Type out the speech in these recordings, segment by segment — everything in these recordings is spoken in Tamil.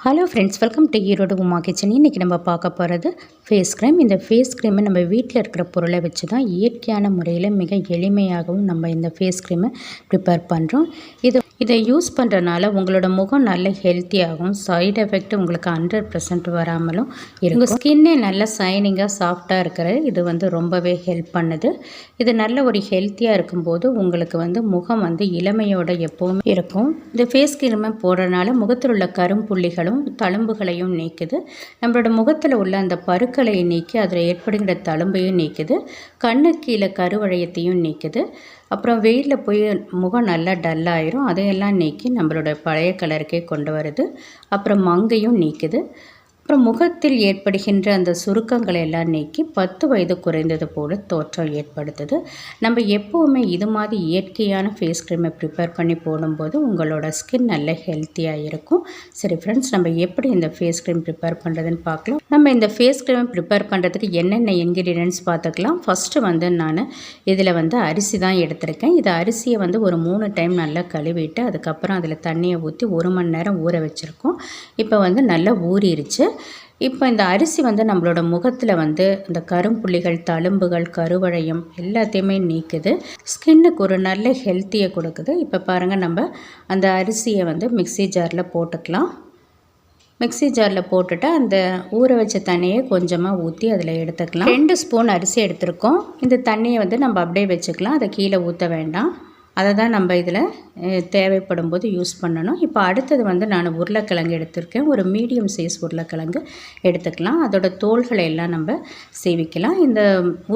Hello friends welcome to Erode Uma kitchen இன்றைக்கி நம்ம பார்க்க போகிறது ஃபேஸ் க்ரீம் இந்த ஃபேஸ் க்ரீமை நம்ம வீட்டில் இருக்கிற பொருளை வச்சு தான் இயற்கையான முறையில் மிக எளிமையாகவும் நம்ம இந்த ஃபேஸ் க்ரீமை ப்ரிப்பேர் பண்ணுறோம் இது இதை யூஸ் பண்ணுறனால உங்களோட முகம் நல்ல ஹெல்த்தியாகவும் சைடு எஃபெக்ட் உங்களுக்கு ஹண்ட்ரட் பர்சன்ட் வராமலும் இருக்கும். ஸ்கின்னே நல்ல சைனிங்காக சாஃப்டாக இருக்கிற இது வந்து ரொம்பவே ஹெல்ப் பண்ணுது. இது நல்ல ஒரு ஹெல்த்தியாக இருக்கும்போது உங்களுக்கு வந்து முகம் வந்து இளமையோட எப்போவுமே இருக்கும். இந்த ஃபேஸ் க்ரீமை போடுறதுனால முகத்தில் உள்ள கரும்புள்ளிகளும் தழும்புகளையும் நீக்குது. நம்மளோட முகத்தில் உள்ள அந்த பருக்களை நீக்கி அதில் ஏற்படுகிற தழும்பையும் நீக்குது. கண்ணு கீழே கருவழையத்தையும் நீக்குது. அப்புறம் வெயிலில் போய் முகம் நல்லா டல்லாயிரும் அதையெல்லாம் நீக்கி நம்மளோட பழைய கலருக்கே கொண்டு வருது. அப்புறம் மங்கையும் நீக்குது. அப்புறம் முகத்தில் ஏற்படுகின்ற அந்த சுருக்கங்களை எல்லாம் நீக்கி பத்து வயது குறைந்தது போல தோற்றம் ஏற்படுத்துது. நம்ம எப்போவுமே இது மாதிரி இயற்கையான ஃபேஸ் க்ரீமை ப்ரிப்பேர் பண்ணி போடும்போது உங்களோட ஸ்கின் நல்ல ஹெல்த்தியாக இருக்கும். சரி ஃப்ரெண்ட்ஸ் நம்ம எப்படி இந்த ஃபேஸ் க்ரீம் ப்ரிப்பேர் பண்ணுறதுன்னு பார்க்கலாம். நம்ம இந்த ஃபேஸ் க்ரீமை ப்ரிப்பேர் பண்ணுறதுக்கு என்னென்ன இன்க்ரீடியன்ட்ஸ் பார்த்துக்கலாம். ஃபஸ்ட்டு வந்து நான் இதில் வந்து அரிசி தான் எடுத்திருக்கேன். இது அரிசியை வந்து ஒரு மூணு டைம் நல்லா கழுவிட்டு அதுக்கப்புறம் அதில் தண்ணியை ஊற்றி ஒரு மணி நேரம் ஊற வச்சுருக்கோம். இப்போ வந்து நல்லா ஊறிடுச்சு இப்போ இந்த அரிசி வந்து நம்மளோட முகத்தில் வந்து இந்த கரும்புள்ளிகள் தழும்புகள் கருவழையம் எல்லாத்தையுமே நீக்குது. ஸ்கின்னுக்கு ஒரு நல்ல ஹெல்த்தியை கொடுக்குது. இப்போ பாருங்கள் நம்ம அந்த அரிசியை வந்து மிக்சி ஜாரில் போட்டுக்கலாம். மிக்சி ஜாரில் போட்டுட்டு அந்த ஊற வச்ச தண்ணியை கொஞ்சமாக ஊற்றி அதில் எடுத்துக்கலாம். ரெண்டு ஸ்பூன் அரிசி எடுத்திருக்கோம். இந்த தண்ணியை வந்து நம்ம அப்படியே வச்சுக்கலாம். அதை கீழே ஊற்ற வேண்டாம். அதை தான் நம்ம இதில் தேவைப்படும் போது யூஸ் பண்ணணும். இப்போ அடுத்தது வந்து நான் உருளைக்கிழங்கு எடுத்திருக்கேன். ஒரு மீடியம் சைஸ் உருளைக்கிழங்கு எடுத்துக்கலாம். அதோட தோள்களை எல்லாம் நம்ம சேவிக்கலாம் இந்த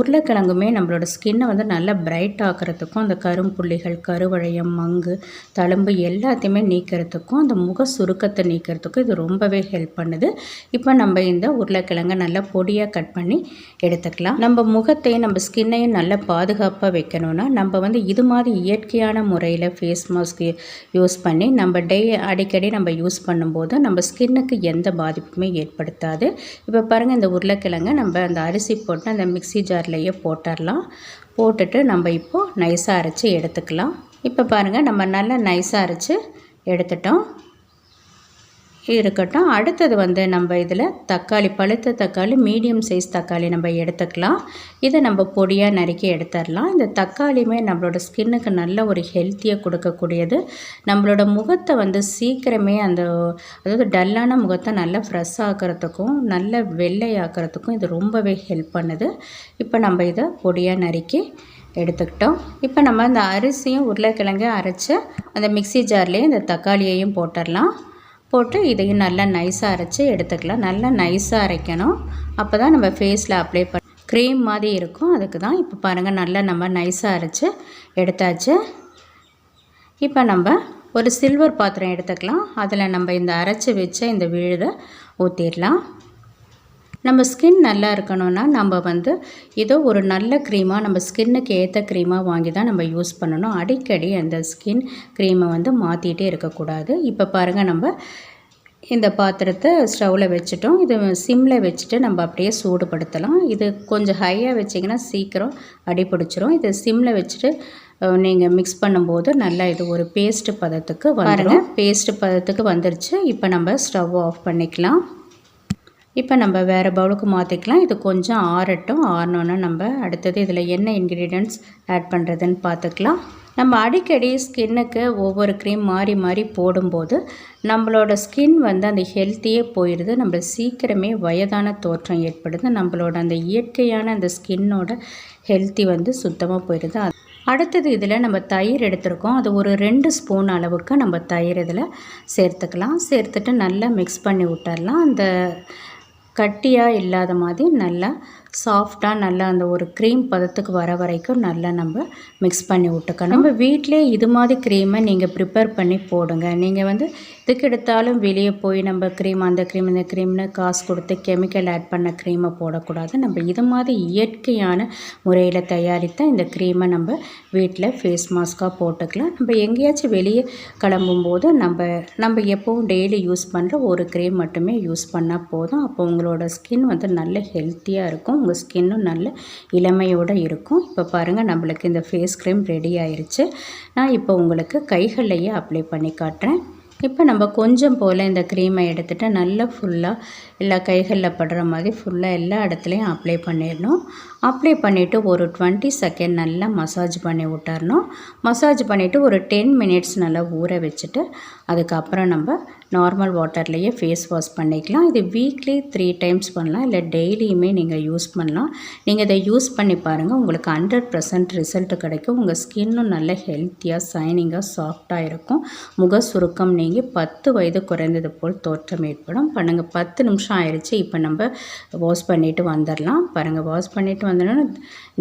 உருளைக்கிழங்குமே நம்மளோட ஸ்கின்னை வந்து நல்லா பிரைட் ஆக்கிறதுக்கும் அந்த கரும்புள்ளிகள் கருவழையம் மங்கு தழும்பு எல்லாத்தையுமே நீக்கிறதுக்கும் அந்த முக சுருக்கத்தை நீக்கிறதுக்கும் இது ரொம்பவே ஹெல்ப் பண்ணுது. இப்போ நம்ம இந்த உருளைக்கிழங்கை நல்லா பொடியாக கட் பண்ணி எடுத்துக்கலாம். நம்ம முகத்தையும் நம்ம ஸ்கின்னையும் நல்லா பாதுகாப்பாக வைக்கணும்னா நம்ம வந்து இது மாதிரி இயற்கை இயற்கையான முறையில் ஃபேஸ் மாஸ்க் யூஸ் பண்ணி நம்ம டே அடிக்கடி நம்ம யூஸ் பண்ணும்போது நம்ம ஸ்கின்னுக்கு எந்த பாதிப்புமே ஏற்படுத்தாது. இப்போ பாருங்கள் இந்த உருளைக்கிழங்கை நம்ம அந்த அரிசி போட்டு அந்த மிக்சி ஜார்லேயே போட்டுடலாம். போட்டுட்டு நம்ம இப்போது நைஸாக அரைச்சி எடுத்துக்கலாம். இப்போ பாருங்கள் நம்ம நல்லா நைஸாக அரைச்சி எடுத்துட்டோம். இருக்கட்டும். அடுத்தது வந்து நம்ம இதில் தக்காளி பழுத்த தக்காளி மீடியம் சைஸ் தக்காளி நம்ம எடுத்துக்கலாம். இதை நம்ம பொடியாக நறுக்கி எடுத்துடலாம். இந்த தக்காளியுமே நம்மளோட ஸ்கின்னுக்கு நல்ல ஒரு ஹெல்த்தியை கொடுக்கக்கூடியது. நம்மளோட முகத்தை வந்து சீக்கிரமே அந்த அதாவது டல்லான முகத்தை நல்லா ஃப்ரெஷ் ஆக்கிறதுக்கும் நல்ல வெள்ளையாக்கிறதுக்கும் இது ரொம்பவே ஹெல்ப் பண்ணுது. இப்போ நம்ம இதை பொடியாக நறுக்கி எடுத்துக்கிட்டோம். இப்போ நம்ம அந்த அரிசியும் உருளைக்கிழங்கையும் அரைச்சி அந்த மிக்சி ஜார்லேயே இந்த தக்காளியையும் போட்டுடலாம். போட்டு இதையும் நல்லா நைஸாக அரைச்சி எடுத்துக்கலாம். நல்லா நைஸாக அரைக்கணும். அப்போ தான் நம்ம ஃபேஸில் அப்ளை பண்ண க்ரீம் மாதிரி இருக்கும். அதுக்கு தான் இப்போ பாருங்கள் நல்லா நம்ம நைஸாக அரைச்சி எடுத்தாச்சு. இப்போ நம்ம ஒரு சில்வர் பாத்திரம் எடுத்துக்கலாம். அதில் நம்ம இந்த அரைச்சி வச்ச இந்த விழுதை ஊற்றிடலாம் நம்ம ஸ்கின் நல்லா இருக்கணும்னா நம்ம வந்து ஏதோ ஒரு நல்ல க்ரீமாக நம்ம ஸ்கின்னுக்கு ஏற்ற க்ரீமாக வாங்கி தான் நம்ம யூஸ் பண்ணணும். அடிக்கடி அந்த ஸ்கின் க்ரீமை வந்து மாற்றிட்டே இருக்கக்கூடாது. இப்போ பாருங்கள் நம்ம இந்த பாத்திரத்தை ஸ்டவ்வில் வச்சுட்டோம். இது சிம்மில் வச்சுட்டு நம்ம அப்படியே சூடுபடுத்தலாம். இது கொஞ்சம் ஹையாக வச்சிங்கன்னா சீக்கிரம் அடிப்பிடிச்சிரும் இது சிம்மில் வச்சுட்டு நீங்கள் மிக்ஸ் பண்ணும்போது நல்லா இது ஒரு பேஸ்ட்டு பதத்துக்கு வந்துடும் பேஸ்ட்டு பதத்துக்கு வந்துருச்சு. இப்போ நம்ம ஸ்டவ் ஆஃப் பண்ணிக்கலாம். இப்போ நம்ம வேறு பவுலுக்கு மாற்றிக்கலாம் இது கொஞ்சம் ஆறட்டும் ஆறினோன்னா நம்ம அடுத்தது இதில் என்ன இன்க்ரீடியன்ட்ஸ் ஆட் பண்ணுறதுன்னு பார்த்துக்கலாம் நம்ம அடிக்கடி ஸ்கின்னுக்கு ஒவ்வொரு க்ரீம் மாறி மாறி போடும்போது நம்மளோட ஸ்கின் வந்து அந்த ஹெல்த்தியே போயிடுது நம்ம சீக்கிரமே வயதான தோற்றம் ஏற்படுது. நம்மளோட அந்த இயற்கையான அந்த ஸ்கின்னோட ஹெல்த்தி வந்து சுத்தமாக போயிடுது அடுத்தது இதில் நம்ம தயிர் எடுத்திருக்கோம். அது ஒரு ரெண்டு ஸ்பூன் அளவுக்கு நம்ம தயிர் இதில் சேர்த்துக்கலாம். சேர்த்துட்டு நல்லா மிக்ஸ் பண்ணி விட்டுறலாம். அந்த கட்டியாக இல்லாத மாதிரி நல்லா சாஃப்டாக நல்லா அந்த ஒரு க்ரீம் பதத்துக்கு வர வரைக்கும் நல்லா நம்ம மிக்ஸ் பண்ணி விட்டுக்கணும். நம்ம வீட்டிலே இது மாதிரி க்ரீமை நீங்கள் ப்ரிப்பேர் பண்ணி போடுங்க. நீங்கள் வந்து இதுக்கு எடுத்தாலும் வெளியே போய் நம்ம க்ரீம் அந்த க்ரீம் இந்த க்ரீம்னு காசு கொடுத்து கெமிக்கல் ஆட் பண்ண க்ரீமை போடக்கூடாது. நம்ம இது மாதிரி இயற்கையான முறையில் தயாரித்த இந்த க்ரீமை நம்ம வீட்டில் ஃபேஸ் மாஸ்க்காக போட்டுக்கலாம். நம்ம எங்கேயாச்சும் வெளியே கிளம்பும்போது நம்ம நம்ம எப்போவும் டெய்லி யூஸ் பண்ணுற ஒரு க்ரீம் மட்டுமே யூஸ் பண்ணால் போதும். அப்போ உங்களோட ஸ்கின் வந்து நல்ல ஹெல்த்தியாக இருக்கும். உங்கள் ஸ்கின்னும் நல்ல இளமையோடு இருக்கும். இப்போ பாருங்கள் நம்மளுக்கு இந்த ஃபேஸ் க்ரீம் ரெடி ஆயிடுச்சு நான் இப்போ உங்களுக்கு கைகளையே அப்ளை பண்ணி காட்டுறேன். இப்போ நம்ம கொஞ்சம் போல் இந்த க்ரீமை எடுத்துகிட்டு நல்லா ஃபுல்லாக எல்லா கைகளில் படுற மாதிரி ஃபுல்லாக எல்லா இடத்துலையும் அப்ளை பண்ணிடணும். அப்ளை பண்ணிவிட்டு ஒரு டுவெண்ட்டி செகண்ட் நல்லா மசாஜ் பண்ணி விட்டுறணும். மசாஜ் பண்ணிவிட்டு ஒரு டென் மினிட்ஸ் நல்லா ஊற வச்சுட்டு அதுக்கப்புறம் நம்ம நார்மல் வாட்டர்லேயே ஃபேஸ் வாஷ் பண்ணிக்கலாம். இது வீக்லி த்ரீ டைம்ஸ் பண்ணலாம். இல்லை டெய்லியுமே நீங்கள் யூஸ் பண்ணலாம். நீங்கள் இதை யூஸ் பண்ணி பாருங்கள் உங்களுக்கு ஹண்ட்ரட் பர்சன்ட் ரிசல்ட் கிடைக்கும். உங்கள் ஸ்கின்னும் நல்ல ஹெல்த்தியாக சைனிங்காக சாஃப்டாக இருக்கும். முக சுருக்கம் நீங்கி பத்து வயது குறைந்தது போல் தோற்றம் ஏற்படும். பண்ணுங்கள் பத்து நிமிஷம் ஆயிடுச்சு இப்போ நம்ம வாஷ் பண்ணிவிட்டு வந்துடலாம் பாருங்கள் வாஷ் பண்ணிவிட்டு வந்தோன்னா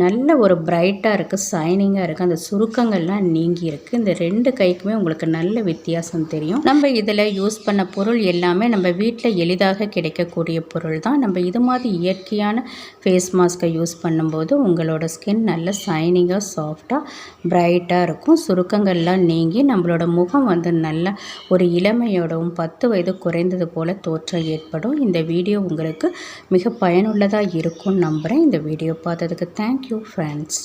நல்ல ஒரு பிரைட்டாக இருக்குது சைனிங்காக இருக்குது அந்த சுருக்கங்கள்லாம் நீங்கி இருக்குது இந்த ரெண்டு கைக்குமே உங்களுக்கு நல்ல வித்தியாசம் தெரியும். நம்ம இதில் யூஸ் பண்ண பொருள் எல்லாமே நம்ம வீட்டில் எளிதாக கிடைக்கக்கூடிய பொருள் தான். நம்ம இது மாதிரி இயற்கையான ஃபேஸ் மாஸ்க்கை யூஸ் பண்ணும்போது உங்களோட ஸ்கின் நல்ல சைனிங்காக சாஃப்டாக பிரைட்டாக இருக்கும். சுருக்கங்கள்லாம் நீங்கி நம்மளோட முகம் வந்து நல்ல ஒரு இளமையோடவும் பத்து வயது குறைந்தது போல் தோற்றம் ஏற்படும். இந்த வீடியோ உங்களுக்கு மிக பயனுள்ளதாக இருக்கும்னு நம்புகிறேன் இந்த வீடியோ பார்த்ததுக்கு தேங்க்யூ ஃப்ரெண்ட்ஸ்